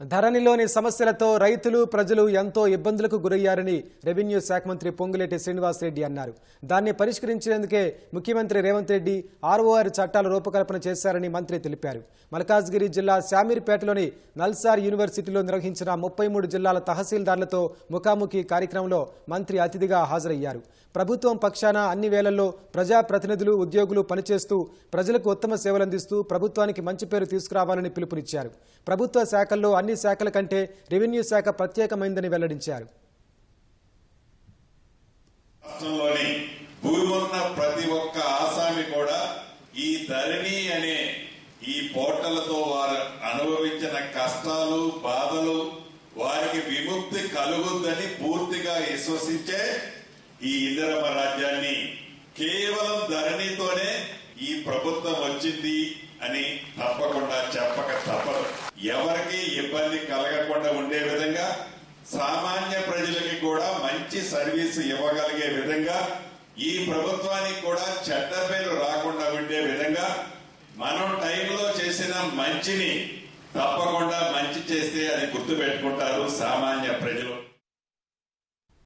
ధరణిలోని సమస్యలతో రైతులు ప్రజలు ఎంతో ఇబ్బందులకు గురయ్యారని రెవెన్యూ శాఖ మంత్రి పొంగులేటి శ్రీనివాసరెడ్డి అన్నారు. దాన్ని పరిష్కరించేందుకే ముఖ్యమంత్రి రేవంత్ రెడ్డి ఆర్ఓఆర్ చట్టాల రూపకల్పన చేశారని మంత్రి తెలిపారు. మల్కాజ్గిరి జిల్లా శామీర్పేటలోని నల్సార్ యూనివర్సిటీలో నిర్వహించిన ముప్పై మూడు జిల్లాల తహసీల్దార్లతో ముఖాముఖి కార్యక్రమంలో మంత్రి అతిథిగా హాజరయ్యారు. ప్రభుత్వం పక్షాన అన్ని వేళల్లో ప్రజాప్రతినిధులు ఉద్యోగులు పనిచేస్తూ ప్రజలకు ఉత్తమ సేవలందిస్తూ ప్రభుత్వానికి మంచి పేరు తీసుకురావాలని పిలుపునిచ్చారు. ప్రభుత్వ శాఖల్లో అన్ని శాఖల కంటే రెవెన్యూ శాఖ ప్రత్యేకమైందని వెల్లడించారు. ప్రతి ఒక్క ఆసామి కూడా ఈ ధరణి అనే ఈ పోర్టలతో వారు అనుభవించిన కష్టాలు బాధలు వారికి విముక్తి కలుగుద్దని పూర్తిగా విశ్వసించే ఈ ఇందిరమ రాజ్యాన్ని కేవలం ధరణితోనే ఈ ప్రభుత్వం వచ్చింది అని తప్పకుండా ఎవరికి ఇబ్బంది కలగకుండా ఉండే విధంగా సామాన్య ప్రజలకి కూడా మంచి సర్వీస్ ఇవ్వగలిగే విధంగా ఈ ప్రభుత్వానికి కూడా చెడ్డ పేరు రాకుండా ఉండే విధంగా మనం టైంలో చేసిన మంచిని తప్పకుండా మంచి చేస్తే అది గుర్తు పెట్టుకుంటారు సామాన్య ప్రజలు.